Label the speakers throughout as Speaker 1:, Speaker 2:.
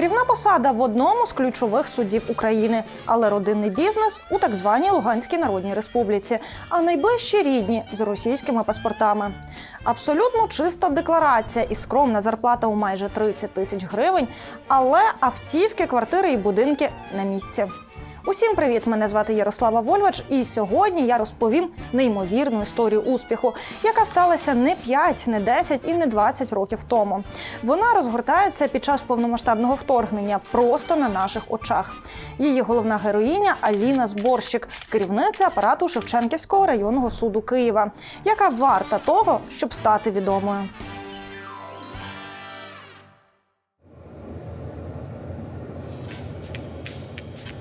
Speaker 1: Керівна посада в одному з ключових судів України, але родинний бізнес у так званій Луганській Народній Республіці, а найближчі рідні з російськими паспортами. Абсолютно чиста декларація і скромна зарплата у майже 30 тисяч гривень, але автівки, квартири і будинки на місці. Усім привіт! Мене звати Ярослава Вольвач, і сьогодні я розповім неймовірну історію успіху, яка сталася не 5, не 10 і не 20 років тому. Вона розгортається під час повномасштабного вторгнення просто на наших очах. Її головна героїня Аліна Зборщик, керівниця апарату Шевченківського районного суду Києва, яка варта того, щоб стати відомою.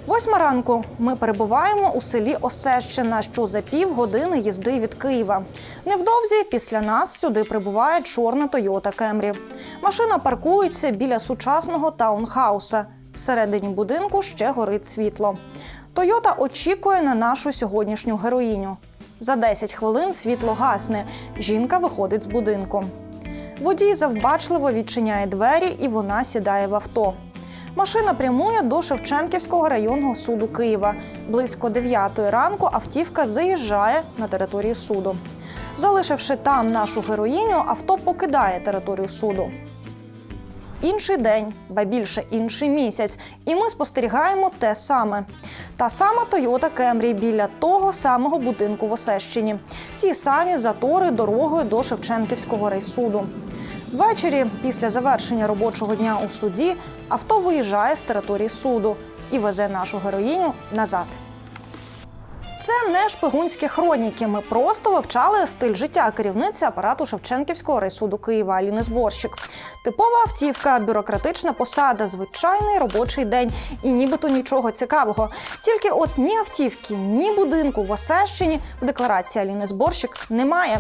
Speaker 1: Восьма ранку ми перебуваємо у селі Осещина, що за півгодини їзди від Києва. Невдовзі після нас сюди прибуває чорна Toyota Camry. Машина паркується біля сучасного таунхауса. Всередині будинку ще горить світло. Тойота очікує на нашу сьогоднішню героїню. За 10 хвилин світло гасне. Жінка виходить з будинку. Водій завбачливо відчиняє двері, і вона сідає в авто. Машина прямує до Шевченківського районного суду Києва. Близько 9 ранку автівка заїжджає на територію суду. Залишивши там нашу героїню, авто покидає територію суду. Інший день, ба більше інший місяць, і ми спостерігаємо те саме. Та сама Toyota Camry біля того самого будинку в Осещині. Ті самі затори дорогою до Шевченківського райсуду. Ввечері, після завершення робочого дня у суді, авто виїжджає з території суду і везе нашу героїню назад. Це не шпигунські хроніки. Ми просто вивчали стиль життя керівниці апарату Шевченківського райсуду Києва Аліни Зборщик. Типова автівка, бюрократична посада, звичайний робочий день і нібито нічого цікавого. Тільки от ні автівки, ні будинку в Осещині в декларації Аліни Зборщик немає.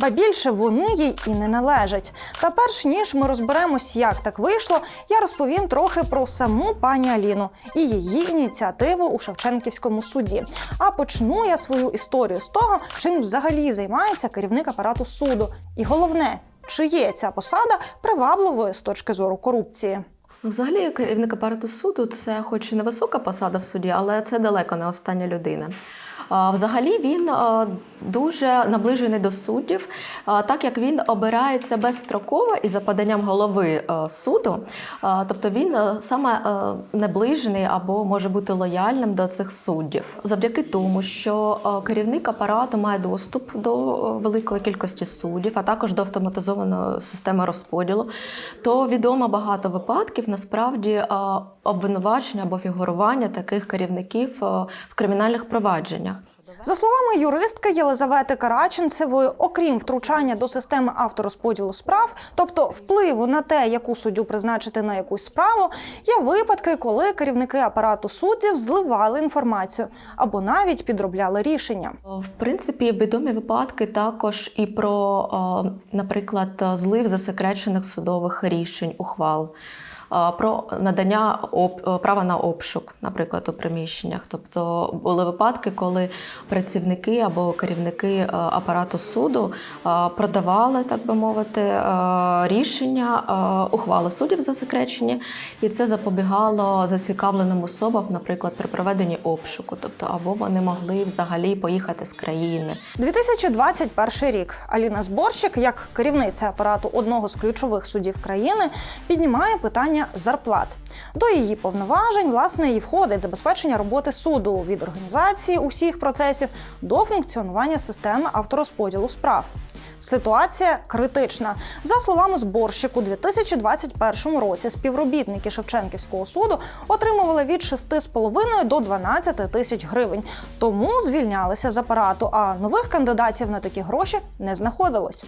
Speaker 1: Ба більше вони їй і не належать. Та перш ніж ми розберемось, як так вийшло, я розповім трохи про саму пані Аліну і її ініціативу у Шевченківському суді. А почну я свою історію з того, чим взагалі займається керівник апарату суду. І головне, чи є ця посада привабливою з точки зору корупції.
Speaker 2: Ну, Взагалі, керівник апарату суду це хоч і невисока посада в суді, але це далеко не остання людина. Взагалі він дуже наближений до суддів, так як він обирається безстроково і за поданням голови суду. Тобто він саме наближений або може бути лояльним до цих суддів, завдяки тому, що керівник апарату має доступ до великої кількості суддів, а також до автоматизованої системи розподілу, то відомо багато випадків насправді обвинувачення або фігурування таких керівників в кримінальних провадженнях.
Speaker 1: За словами юристки Єлизавети Караченцевої, окрім втручання до системи авторозподілу справ, тобто впливу на те, яку суддю призначити на якусь справу, є випадки, коли керівники апарату суддів зливали інформацію або навіть підробляли рішення.
Speaker 2: В принципі, відомі випадки також і про, е, наприклад, злив засекречених судових рішень, ухвал. Про надання е, права на обшук, наприклад, у приміщеннях. Тобто були випадки, коли працівники або керівники е, апарату суду е, продавали, так би мовити, рішення, ухвали суддів засекречені, і це запобігало зацікавленим особам, наприклад, при проведенні обшуку, тобто або вони могли взагалі поїхати з країни.
Speaker 1: 2021 рік Аліна Зборщик, як керівниця апарату одного з ключових судів країни, піднімає питання зарплат. До її повноважень, власне, і входить забезпечення роботи суду від організації усіх процесів до функціонування системи авторозподілу справ. Ситуація критична. За словами зборщик, у 2021 році співробітники Шевченківського суду отримували від 6,5 до 12 тисяч гривень. Тому звільнялися з апарату, а нових кандидатів на такі гроші не знаходилось.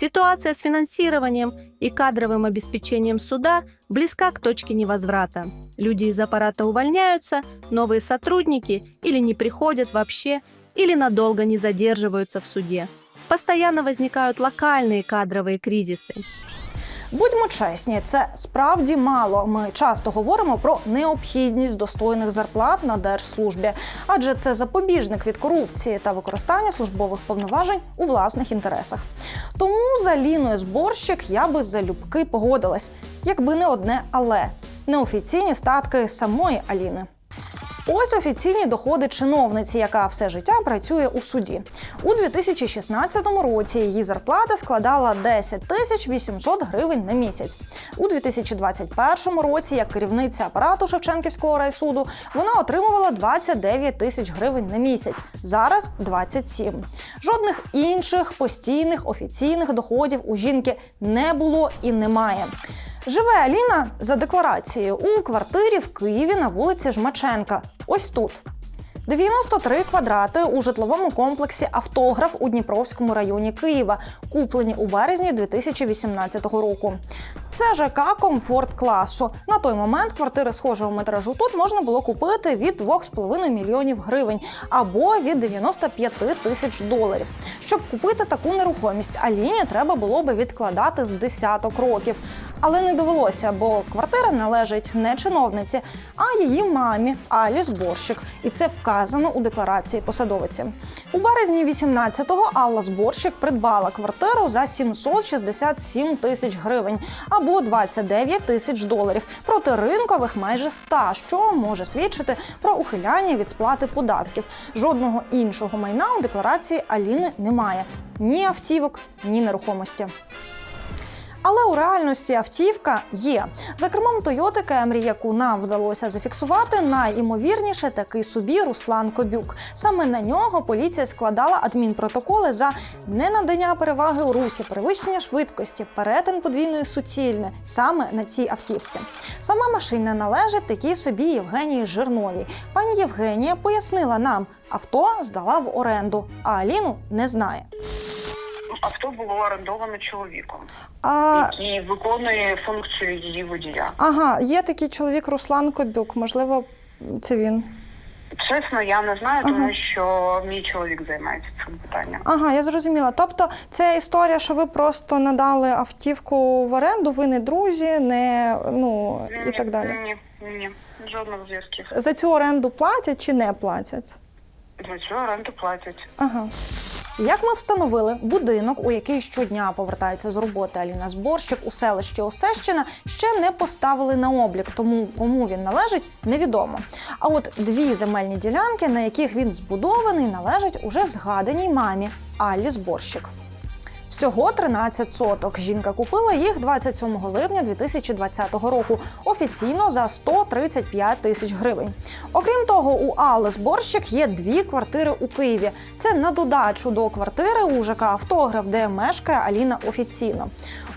Speaker 3: Ситуация с финансированием и кадровым обеспечением суда близка к точке невозврата. Люди из аппарата увольняются, новые сотрудники или не приходят вообще, или надолго не задерживаются в суде. Постоянно возникают локальные кадровые кризисы.
Speaker 1: Будьмо чесні, це справді мало. Ми часто говоримо про необхідність достойних зарплат на держслужбі, адже це запобіжник від корупції та використання службових повноважень у власних інтересах. Тому за Ліною зборщик я би залюбки погодилась, якби не одне але. неофіційні статки самої Аліни. Ось офіційні доходи чиновниці, яка все життя працює у суді. У 2016 році її зарплата складала 10 тисяч 800 гривень на місяць. У 2021 році, як керівниця апарату Шевченківського райсуду, вона отримувала 29 тисяч гривень на місяць. Зараз 27. Жодних інших постійних офіційних доходів у жінки не було і немає. Живе Аліна за декларацією у квартирі в Києві на вулиці Жмаченка. Ось тут. 93 квадрати у житловому комплексі Автограф у Дніпровському районі Києва, куплені у березні 2018 року. Це ЖК комфорт класу. На той момент квартири схожого метражу тут можна було купити від 2,5 мільйонів гривень або від 95 тисяч доларів. Щоб купити таку нерухомість, Аліні треба було би відкладати з десяток років. Але не довелося, бо квартира належить не чиновниці, а її мамі Алі Зборщик. І це вказано у декларації посадовиці. У березні 18-го Алла Зборщик придбала квартиру за 767 тисяч гривень або 29 тисяч доларів проти ринкових майже 100, що може свідчити про ухиляння від сплати податків. Жодного іншого майна у декларації Аліни немає ні автівок, ні нерухомості. Але у реальності автівка є. За кермом Toyota Camry, яку нам вдалося зафіксувати, найімовірніше такий собі Руслан Кобюк. Саме на нього поліція складала адмінпротоколи за ненадання переваги у русі, перевищення швидкості, перетин подвійної суцільни саме на цій автівці. Сама машина належить такій собі Євгенії Жирновій. Пані Євгенія пояснила нам, авто здала в оренду, а Аліну не знає.
Speaker 4: Авто було орендовано чоловіком,
Speaker 1: А
Speaker 4: який виконує функцію її водія.
Speaker 1: ага, є такий чоловік Руслан Кобюк. Можливо, це він.
Speaker 4: Чесно, я не знаю,
Speaker 1: Ага.
Speaker 4: тому що мій чоловік займається цим питанням.
Speaker 1: Ага, я зрозуміла. Тобто, це історія, що ви просто надали автівку в оренду, ви не друзі, не ну і так далі.
Speaker 4: Ні, ні, жодних зв'язків.
Speaker 1: За цю оренду платять чи не платять?
Speaker 4: За цю оренду платять.
Speaker 1: Ага. Як ми встановили, будинок, у який щодня повертається з роботи Аліна Зборщик у селищі Осещина, ще не поставили на облік, тому кому він належить, невідомо. А от дві земельні ділянки, на яких він збудований, належать уже згаданій мамі Аллі Зборщик. Всього 13 соток. Жінка купила їх 27 липня 2020 року. Офіційно за 135 тисяч гривень. Окрім того, у Алли Зборщик є дві квартири у Києві. Це на додачу до квартири у ЖК Автограф, де мешкає Аліна офіційно.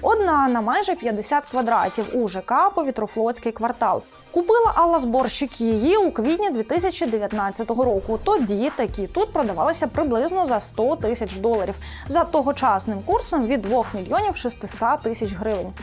Speaker 1: Одна на майже 50 квадратів у ЖК Повітрофлотський квартал. Купила Алла Зборщик її у квітні 2019 року. Тоді такі тут продавалися приблизно за 100 тисяч доларів за тогочасним курсом від 2 мільйонів 600 тисяч гривень.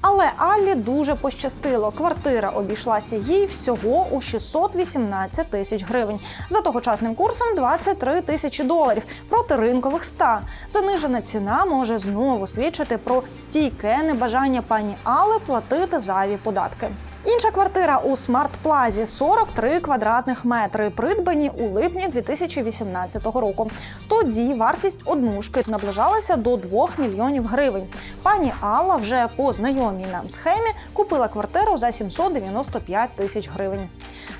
Speaker 1: Але Аллі дуже пощастило. Квартира обійшлася їй всього у 618 тисяч гривень. За тогочасним курсом 23 тисячі доларів проти ринкових 100. Занижена ціна може знову свідчити про стійке небажання пані Алли платити зайві податки. Інша квартира у Смарт Плазі 43 квадратних метри, придбані у липні 2018 року. Тоді вартість однушки наближалася до 2 мільйонів гривень. Пані Алла вже по знайомій нам схемі купила квартиру за 795 тисяч гривень.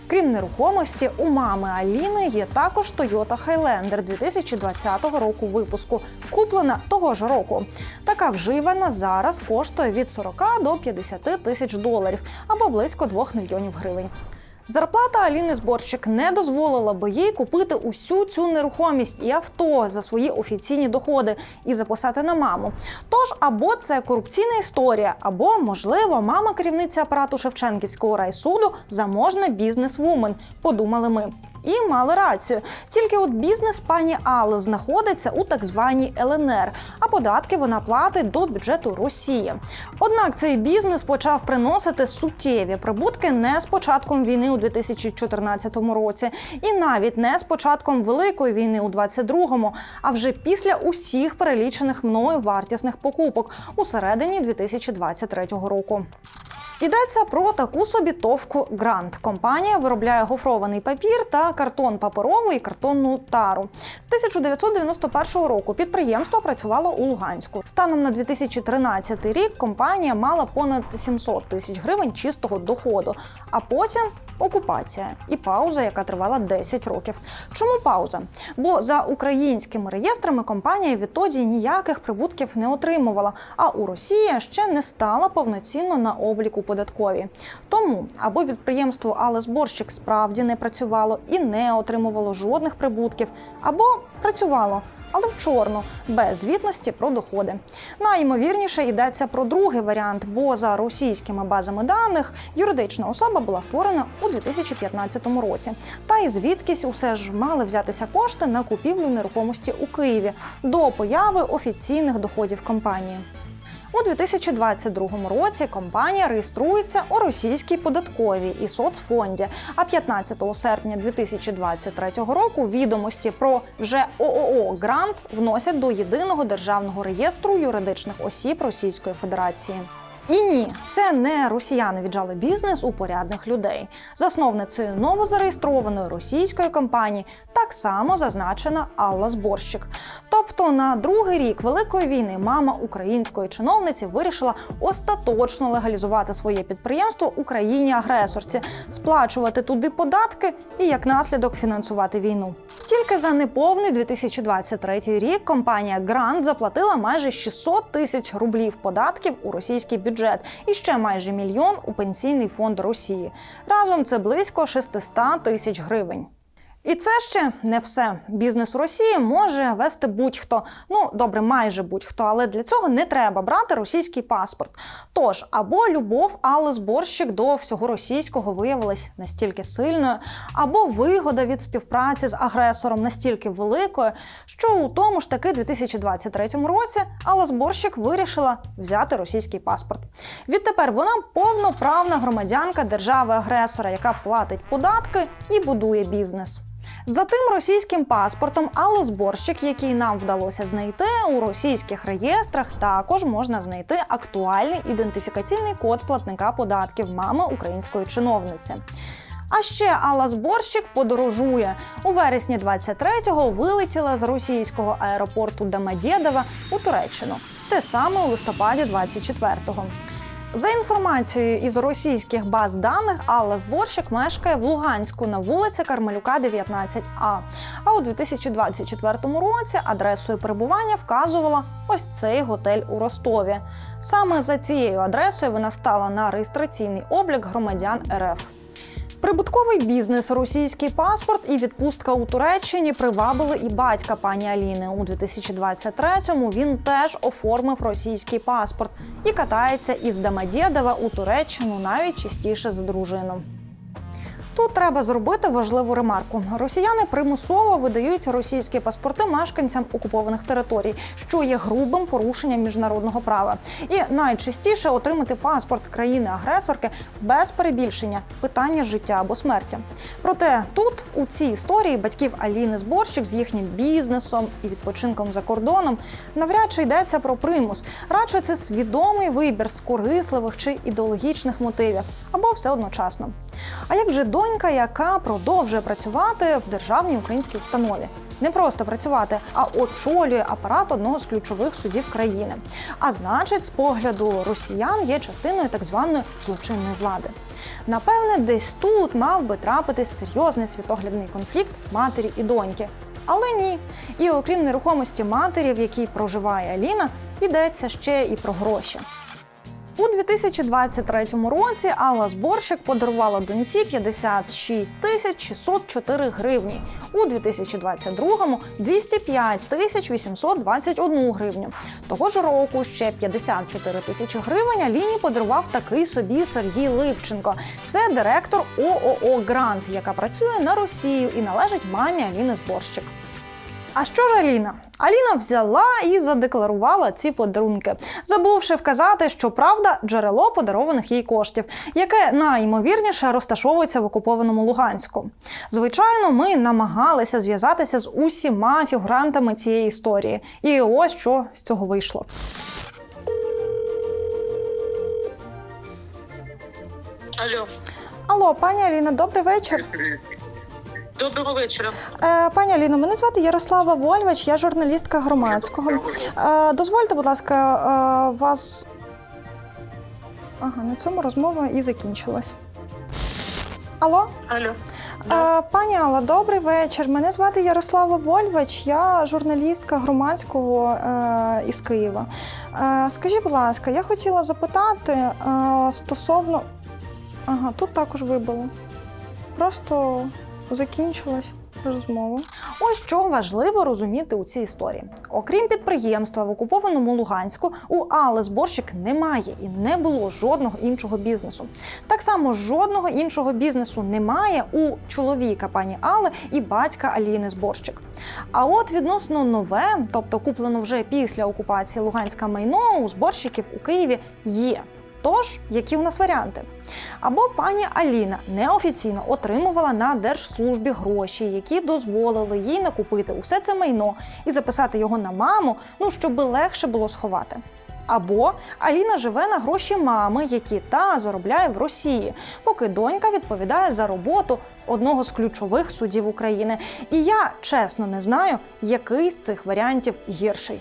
Speaker 1: Крім нерухомості, у мами Аліни є також Toyota Highlander 2020 року випуску, куплена того ж року. Така вживана зараз коштує від 40 до 50 тисяч доларів або близько 2 мільйонів гривень. Зарплата Аліни Зборщик не дозволила би їй купити усю цю нерухомість і авто за свої офіційні доходи і записати на маму. Тож або це корупційна історія, або, можливо, мама керівниця апарату Шевченківського райсуду заможна бізнес-вумен, подумали ми. І мали рацію. Тільки от бізнес пані Алли знаходиться у так званій ЛНР, а податки вона платить до бюджету Росії. Однак цей бізнес почав приносити суттєві прибутки не з початком війни у 2014 році, і навіть не з початком великої війни у 22-му, а вже після усіх перелічених мною вартісних покупок у середині 2023 року. Йдеться про таку собі товку Грант. Компанія виробляє гофрований папір та картон паперову і картонну тару. З 1991 року підприємство працювало у Луганську. Станом на 2013 рік компанія мала понад 700 тисяч гривень чистого доходу, а потім окупація і пауза, яка тривала 10 років. Чому пауза? Бо за українськими реєстрами компанія відтоді ніяких прибутків не отримувала, а у Росії ще не стала повноцінно на обліку податкові. Тому або підприємство Але Зборщик справді не працювало і не отримувало жодних прибутків, або працювало. Але в чорну, без звітності про доходи. Найімовірніше йдеться про другий варіант, бо за російськими базами даних юридична особа була створена у 2015 році. Та й звідкись усе ж мали взятися кошти на купівлю нерухомості у Києві до появи офіційних доходів компанії. У 2022 році компанія реєструється у російській податковій і соцфонді. А 15 серпня 2023 року відомості про вже ООО Грант вносять до єдиного державного реєстру юридичних осіб Російської Федерації. І ні, це не росіяни віджали бізнес у порядних людей. Засновницею новозареєстрованої російської компанії так само зазначена Алла Зборщик. Тобто на другий рік великої війни мама української чиновниці вирішила остаточно легалізувати своє підприємство Україні-агресорці, сплачувати туди податки і як наслідок фінансувати війну. Тільки за неповний 2023 рік компанія Грант заплатила майже 600 тисяч рублів податків у російський бюджет і ще майже мільйон у пенсійний фонд Росії. Разом це близько 600 тисяч гривень. І це ще не все. Бізнес у Росії може вести будь-хто. Ну добре, майже будь-хто, але для цього не треба брати російський паспорт. Тож або любов Алли Зборщик до всього російського виявилась настільки сильною, або вигода від співпраці з агресором настільки великою, що у тому ж таки 2023 році Алла Зборщик вирішила взяти російський паспорт. Відтепер вона повноправна громадянка держави-агресора, яка платить податки і будує бізнес. За тим російським паспортом Аллу Зборщик, який нам вдалося знайти у російських реєстрах, також можна знайти актуальний ідентифікаційний код платника податків мами української чиновниці. А ще Алла Зборщик подорожує у вересні 23-го вилетіла з російського аеропорту Домодєдова у Туреччину, те саме у листопаді 24-го. За інформацією із російських баз даних, Алла Зборщик мешкає в Луганську на вулиці Кармелюка, 19А. А у 2024 році адресою перебування вказувала ось цей готель у Ростові. Саме за цією адресою вона стала на реєстраційний облік громадян РФ. Прибутковий бізнес, російський паспорт і відпустка у Туреччині привабили і батька пані Аліни. У 2023-му він теж оформив російський паспорт і катається із Дамадєдова у Туреччину навіть частіше за дружину. Тут треба зробити важливу ремарку: росіяни примусово видають російські паспорти мешканцям окупованих територій, що є грубим порушенням міжнародного права. І найчастіше отримати паспорт країни-агресорки без перебільшення питання життя або смерті. Проте тут у цій історії батьків Аліни Зборщик з їхнім бізнесом і відпочинком за кордоном навряд чи йдеться про примус. Радше це свідомий вибір з корисливих чи ідеологічних мотивів, або все одночасно. А як же донька, яка продовжує працювати в державній українській установі? Не просто працювати, а очолює апарат одного з ключових судів країни. А значить, з погляду росіян є частиною так званої злочинної влади. Напевне, десь тут мав би трапитись серйозний світоглядний конфлікт матері і доньки. Але ні. І окрім нерухомості матері, в якій проживає Аліна, йдеться ще і про гроші. У 2023 році Алла Зборщик подарувала доньці 56 тисяч 604 гривні. У 2022-му – 205 тисяч 821 гривню. Того ж року ще 54 тисячі гривень Аліні подарував такий собі Сергій Липченко. Це директор ООО Грант, яка працює на Росію і належить мамі Аліни Зборщик. А що ж Аліна? Аліна взяла і задекларувала ці подарунки, забувши вказати, що правда джерело подарованих їй коштів, яке найімовірніше розташовується в окупованому Луганську. Звичайно, ми намагалися зв'язатися з усіма фігурантами цієї історії, і ось що з цього вийшло.
Speaker 5: Алло,
Speaker 1: Алло, пані Аліна, добрий вечір.
Speaker 5: Доброго вечора.
Speaker 1: Е, пані Аліно, мене звати Ярослава Вольвач, я журналістка громадського. Е, дозвольте, будь ласка, е, вас. Ага, на цьому розмова і закінчилась. Алло?
Speaker 5: Алло.
Speaker 1: Е, пані Алла, добрий вечір. Мене звати Ярослава Вольвач, я журналістка громадського е, із Києва. Е, скажіть, будь ласка, я хотіла запитати е, стосовно. Ага, тут також вибило. Просто закінчилась розмова. Ось що важливо розуміти у цій історії. Окрім підприємства в окупованому Луганську, у Алли Зборщик немає і не було жодного іншого бізнесу. Так само жодного іншого бізнесу немає у чоловіка пані Алли і батька Аліни Зборщик. А от відносно нове, тобто куплено вже після окупації Луганська майно у зборщиків у Києві є. Тож, які у нас варіанти? Або пані Аліна неофіційно отримувала на держслужбі гроші, які дозволили їй накупити усе це майно і записати його на маму, ну щоб легше було сховати. Або Аліна живе на гроші мами, які та заробляє в Росії, поки донька відповідає за роботу одного з ключових судів України. І я чесно не знаю, який з цих варіантів гірший.